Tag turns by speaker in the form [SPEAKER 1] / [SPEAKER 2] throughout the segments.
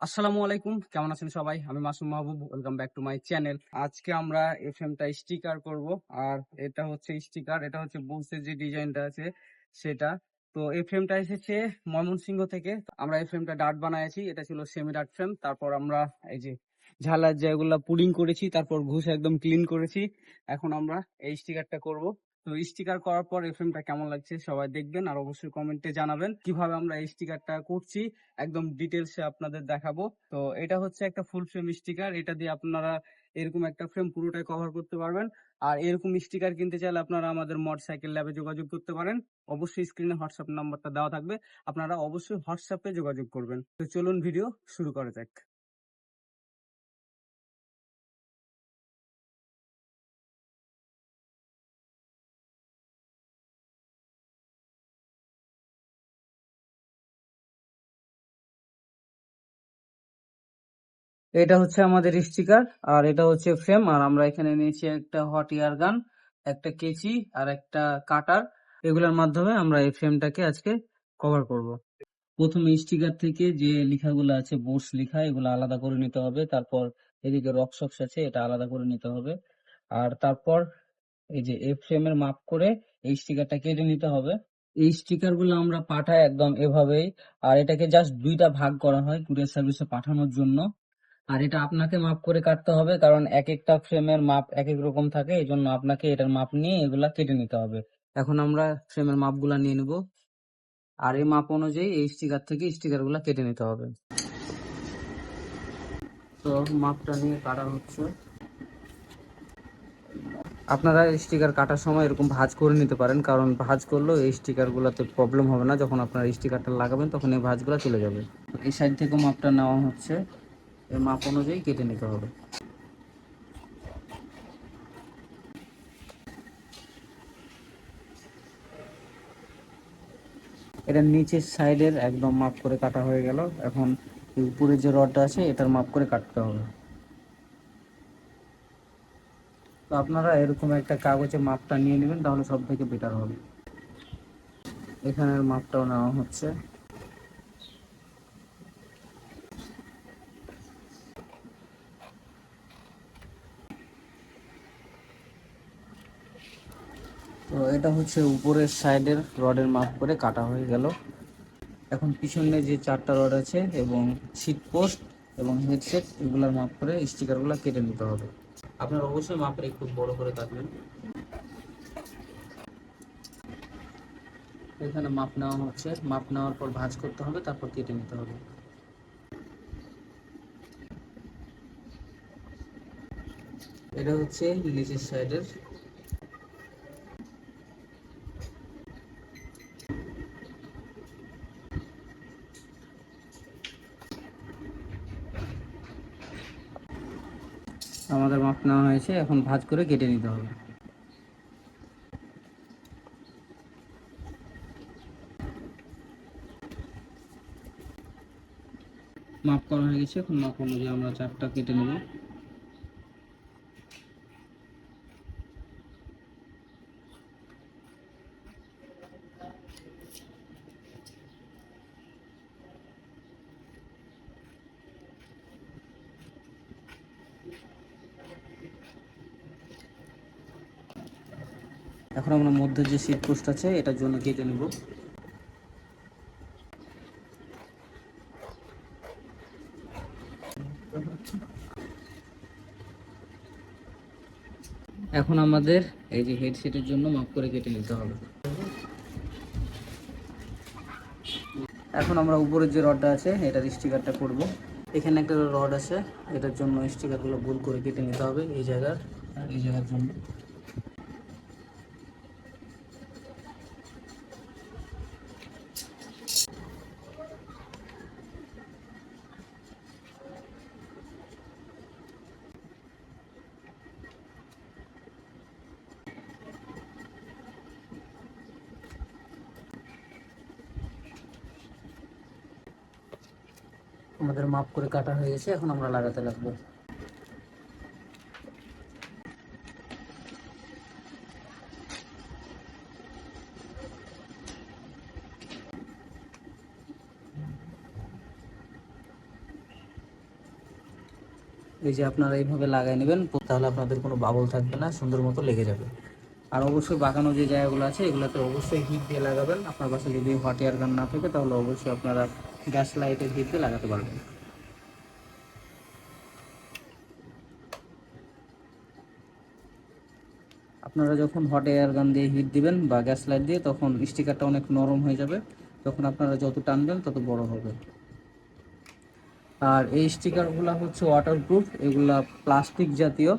[SPEAKER 1] আসসালামু আলাইকুম। কেমন আছেন সবাই? আমি Masum Mahbub. Welcome back to my channel আজকে আমরা এফএমটা স্টিকার করব। আর এটা হচ্ছে স্টিকার এটা হচ্ছে বুলসের যে ডিজাইনটা আছে, সেটা। তো এই ফ্রেমটা এসেছে ময়মনসিংহ থেকে। আমরা এই ফ্রেমটা ডার্ট বানাইছি। এটা ছিল সেমি ডার্ট ফ্রেম তারপর আমরা এই যে ঝালার যেগুলা পুডিং করেছি। তারপর ঘুষ একদম ক্লিন করেছি। এখন আমরা এই স্টিকারটা করব। তো স্টিকার করার পর এই ফ্রেমটা কেমন লাগছে সবাই দেখবেন আর অবশ্যই কমেন্টে জানাবেন। কীভাবে আমরা এই স্টিকারটা করছি একদম ডিটেলসে আপনাদের দেখাবো। তো এটা হচ্ছে একটা ফুল ফ্রেম স্টিকার এটা দিয়ে আপনারা এরকম একটা ফ্রেম পুরোটাই কভার করতে পারবেন। আর এরকম স্টিকার কিনতে চাইলে আপনারা আমাদের মোটর সাইকেল ল্যাবে যোগাযোগ করতে পারেন। অবশ্যই স্ক্রিনে হোয়াটসঅ্যাপ নাম্বারটা দেওয়া থাকবে। আপনারা অবশ্যই হোয়াটসঅ্যাপে যোগাযোগ করবেন। তো চলুন ভিডিও শুরু করা যাক। এটা হচ্ছে আমাদের স্টিকার, আর এটা হচ্ছে ফ্রেম, আর আমরা এখানে নিয়েছি একটা হট এয়ার গান, একটা কেচি, আর একটা কাটার। এগুলোর মাধ্যমে আমরা এই ফ্রেমটাকে আজকে কভার করব। প্রথমে স্টিকার থেকে যে লেখাগুলো আছে, বোর্ডস লেখা, এগুলো আলাদা করে নিতে হবে। তারপর এদিকে রকশক্স আছে, এটা আলাদা করে নিতে হবে। আর তারপর এই যে এই ফ্রেমের মাপ করে এই স্টিকারটা কেটে নিতে হবে। এই স্টিকারগুলো আমরা পাঠাই একদম এভাবেই, আর এটাকে জাস্ট দুইটা ভাগ করা হয় কুরিয়ার সার্ভিসে পাঠানোর জন্য। আর এটা আপনাকে মাপ করে কাটতে হবে, কারণ এক একটা ফ্রেমের মাপ এক এক রকম থাকে এই জন্য আপনাকে এটার মাপ নিয়ে এগুলা কেটে নিতে হবে। এখন আমরা ফ্রেমের মাপগুলা নিয়ে নেব। আর এই মাপ অনুযায়ী এই স্টিকার থেকে স্টিকারগুলা কেটে নিতে হবে। তো মাপটা নিয়ে কাটা হচ্ছে। আপনারা স্টিকার কাটার সময় এরকম ভাঁজ করে নিতে পারেন, কারণ ভাঁজ করলেও এই স্টিকার গুলাতে প্রবলেম হবে না। যখন আপনারা স্টিকারটা লাগাবেন, তখন এই ভাঁজগুলো চলে যাবে। এই সাইড থেকে মাপটা নেওয়া হচ্ছে। এর মাপ অনুযায়ী কেটে নিতে হবে। এটা নিচের সাইডের একদম মাপ করে কাটা হয়ে গেল। এখন উপরে যে রডটা আছে, এটার মাপ করে কাটতে হবে। তো আপনারা এরকম একটা কাগজে মাপটা নিয়ে নেবেন, তাহলে সব থেকে বেটার হবে। এখানের মাপটাও নেওয়া হচ্ছে। তো এটা হচ্ছে উপরের সাইডের রডের মাপ করে কাটা হয়ে গেল। এখন পিছনে যে চারটা রড আছে এবং সিট পোস্ট এবং হেডসেট এগুলোর মাপ করে স্টিকারগুলো কেটে নিতে হবে। আপনার অবশ্যই মাপের একটু বড় করে কাটবেন। এখানে মাপ নেওয়া হচ্ছে। মাপ নেওয়ার পর ভাঁজ করতে হবে, তারপর কেটে নিতে হবে। এটা হচ্ছে নিচের সাইডের আমাদের মাপ নেওয়া হয়েছে, এখন ভাজ করে কেটে নিতে হবে। মাপ করা হয়ে গেছে, এখন মাপ অনুযায়ী আমরা চারটা কেটে নেব। এখন আমরা মধ্যে যে সিট পোস্ট আছে, এটার জন্য কেটে নেব। এখন আমাদের এই যে হেডসেটের জন্য মাপ করে কেটে নিতে হবে। এখন আমরা উপরের যে রডটা আছে, এটার স্টিকারটা করব। এখানে একটা রড আছে, এটার জন্য স্টিকারগুলো ভুল করে কেটে নিতে হবে এই জায়গার এই জায়গার জন্য। আমাদের মাপ করে কাটা হয়ে গেছে, এখন আমরা লাগাতে লাগবো।
[SPEAKER 2] এই যে আপনারা এইভাবে লাগাই নেবেন, তাহলে আপনাদের কোনো বাবল থাকবে না, সুন্দর মতো লেগে যাবে। আর অবশ্যই বাগানো যে জায়গাগুলো আছে, এগুলোতে অবশ্যই হিট দিয়ে লাগাবেন। আপনার পাশে যদি হট এয়ার গান না থাকে, তাহলে অবশ্যই আপনারা গ্যাস লাইটের দিয়ে লাগাতে পারবেন। আপনারা যখন হট এয়ার গান দিয়ে হিট দিবেন বা গ্যাস লাইট দিয়ে, তখন স্টিকারটা অনেক নরম হয়ে যাবে। তখন আপনারা যত টানবেন, তত বড় হবে। আর এই স্টিকারগুলো হচ্ছে ওয়াটারপ্রুফ এগুলা প্লাস্টিক জাতীয়,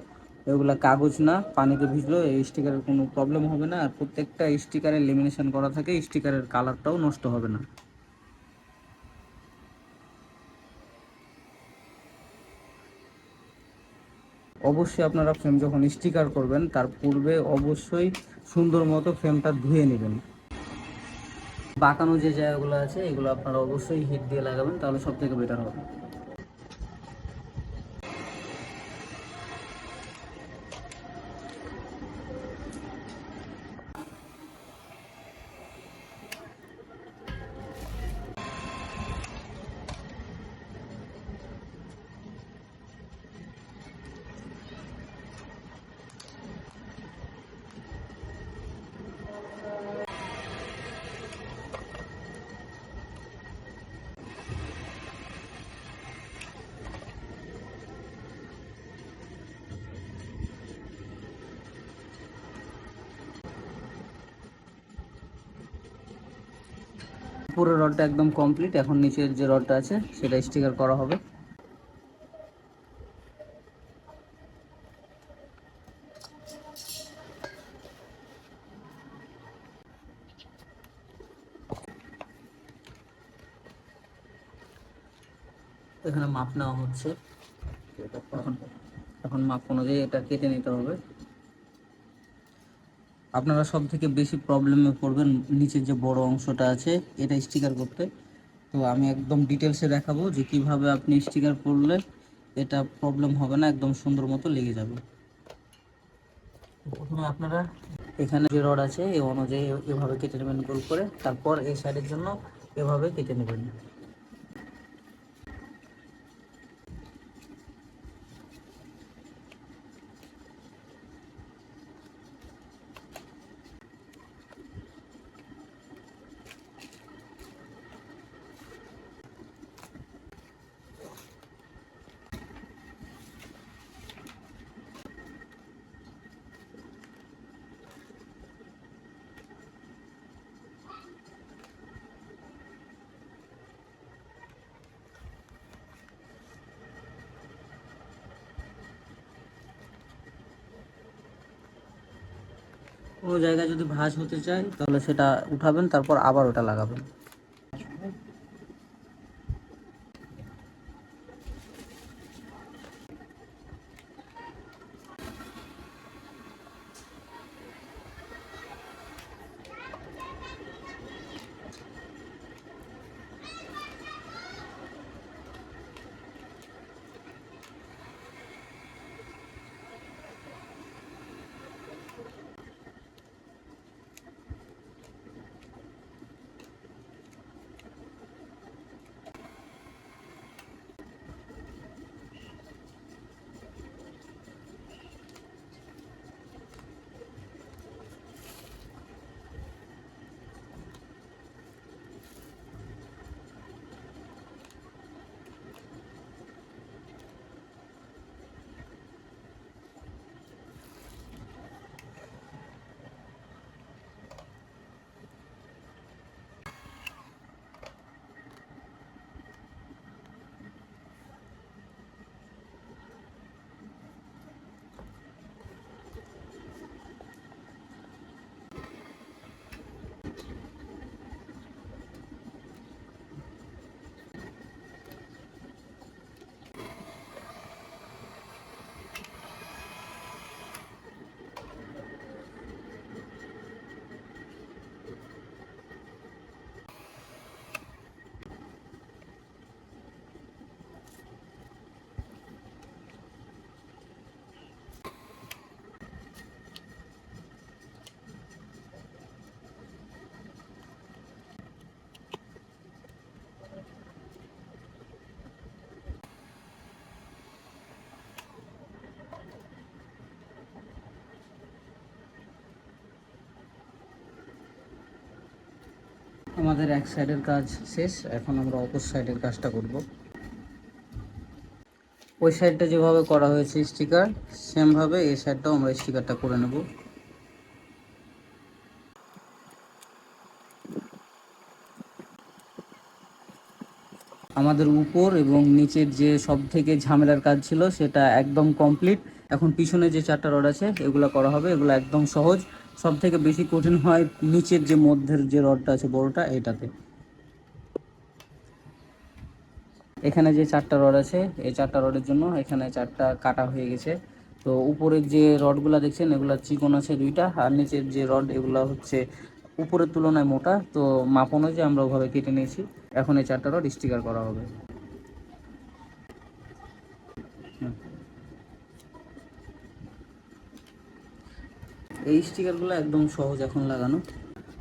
[SPEAKER 2] এগুলা কাগজ না, পানিতে ভিজলেও এই স্টিকারের কোনো প্রবলেম হবে না। আর প্রত্যেকটা স্টিকারে লেমিনেশন করা থাকে স্টিকারের কালারটাও নষ্ট হবে না। অবশ্যই আপনারা ফ্রেম যখন স্টিকার করবেন, তার পূর্বে অবশ্যই সুন্দর মতো ফ্রেমটা ধুয়ে নেবেন। বাঁকানো যে জায়গাগুলো আছে, এগুলো আপনারা অবশ্যই হিট দিয়ে লাগাবেন, তাহলে সব থেকে বেটার হবে। পুরো রডটা একদম কমপ্লিট। এখন নিচের যে রডটা আছে, সেটা স্টিকার করা হবে। এখানে মাপ নেওয়া হচ্ছে। এখন এখন মাপ অনুযায়ী এটা কেটে নিতে হবে। আপনারা সব থেকে বেশি প্রবলেমে পড়বেন নিচের যে বড় অংশটা আছে, এটা স্টিকার করতে। তো আমি একদম ডিটেলসে দেখাবো যে কীভাবে আপনি স্টিকার করলে এটা প্রবলেম হবে না, একদম সুন্দর মতো লেগে যাবে। প্রথমে আপনারা এখানে যে রড আছে, এ অনুযায়ী এভাবে কেটে নেবেন গোল করে। তারপর এই সাইডের জন্য এভাবে কেটে নেবেন। কোনো জায়গায় যদি ভাঁজ হতে চায় তাহলে সেটা উঠাবেন তারপর আবার ওটা লাগাবেন। আমাদের এক সাইডের কাজ শেষ, এখন আমরা অপর সাইডের কাজটা করব। ওই সাইডটা যেভাবে করা হয়েছে স্টিকার সেমভাবে এই সাইডটাও আমরা স্টিকারটা করে নেব। আমাদের উপর এবং নিচের যে সব থেকে ঝামেলার কাজ ছিল, সেটা একদম কমপ্লিট এখন পিছনে যে চারটা রড আছে, এগুলো করা হবে। এগুলো একদম সহজ। সব থেকে বেশি কঠিন হয় নিচের যে মধ্যের যে রডটা আছে বড়টা, এটাতে। এখানে যে চারটা রড আছে, এই চারটা রডের জন্য এখানে চারটা কাটা হয়ে গেছে। তো উপরের যে রডগুলো দেখছেন, এগুলো চিকন আছে দুইটা, আর নিচের যে রড, এগুলো হচ্ছে উপরের তুলনায় মোটা। তো মাপ অনুযায়ী আমরা ওভাবে কেটে নিয়েছি। এখন এই চারটা রড স্টিকার করা হবে। এই স্টিকারগুলো একদম সহজ এখন লাগানো।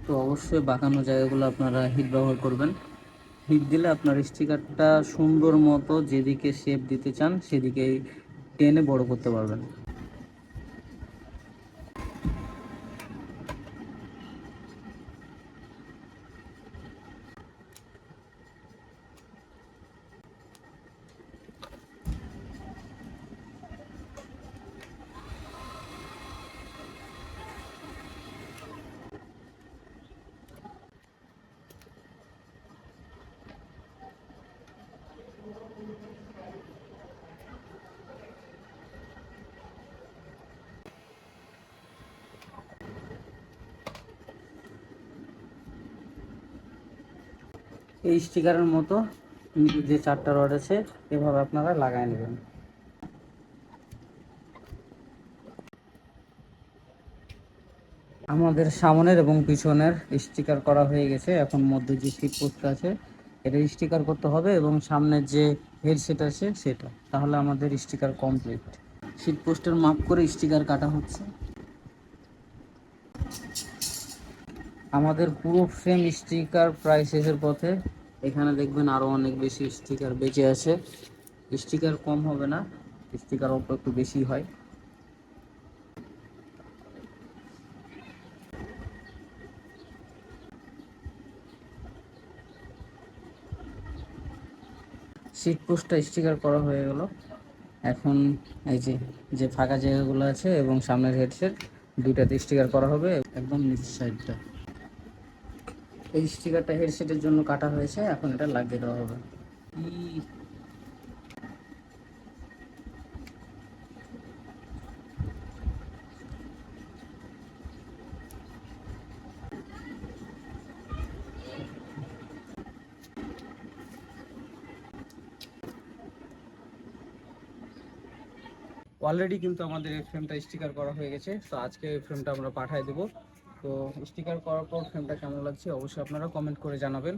[SPEAKER 2] তো অবশ্যই বাঁকানো জায়গাগুলো আপনারা হিট ব্যবহার করবেন। হিট দিলে আপনার স্টিকারটা সুন্দর মতো যেদিকে শেপ দিতে চান, সেদিকেই টেনে বড় করতে পারবেন। এই স্টিকারের মতো যে চারটা রড আছে, এভাবে আপনারা লাগাই নেবেন। আমাদের সামনের এবং পিছনের স্টিকার করা হয়ে গেছে। এখন মধ্যে যে সিট পোস্ট আছে, এটা স্টিকার করতে হবে এবং সামনের যে হেডসেট আছে, সেটা। তাহলে আমাদের স্টিকার কমপ্লিট সিট পোস্টের মাপ করে স্টিকার কাটা হচ্ছে। আমাদের পুরো ফ্রেম স্টিকার প্রায় শেষের পথে। এখানে দেখবেন আরও অনেক বেশি স্টিকার বেঁচে আছে। স্টিকার কম হবে না স্টিকার অল্প একটু বেশি হয়। সিট পোস্টটা স্টিকার করা হয়ে গেল। এখন এই যে যে ফাঁকা জায়গাগুলো আছে এবং সামনের হেডসেট দুইটাতে স্টিকার করা হবে। একদম নিচের সাইডটা এই স্টিকারটা হেডসেটের জন্য কাটা হয়েছে, এখন এটা লাগিয়ে দেওয়া হবে।
[SPEAKER 1] অলরেডি কিন্তু আমাদের এই ফ্রেমটা স্টিকার করা হয়ে গেছে, তো আজকে ফ্রেমটা আমরা পাঠিয়ে দেবো। তো স্টিকার করার পর ফ্রেমটা কেমন লাগছে অবশ্যই আপনারা কমেন্ট করে জানাবেন।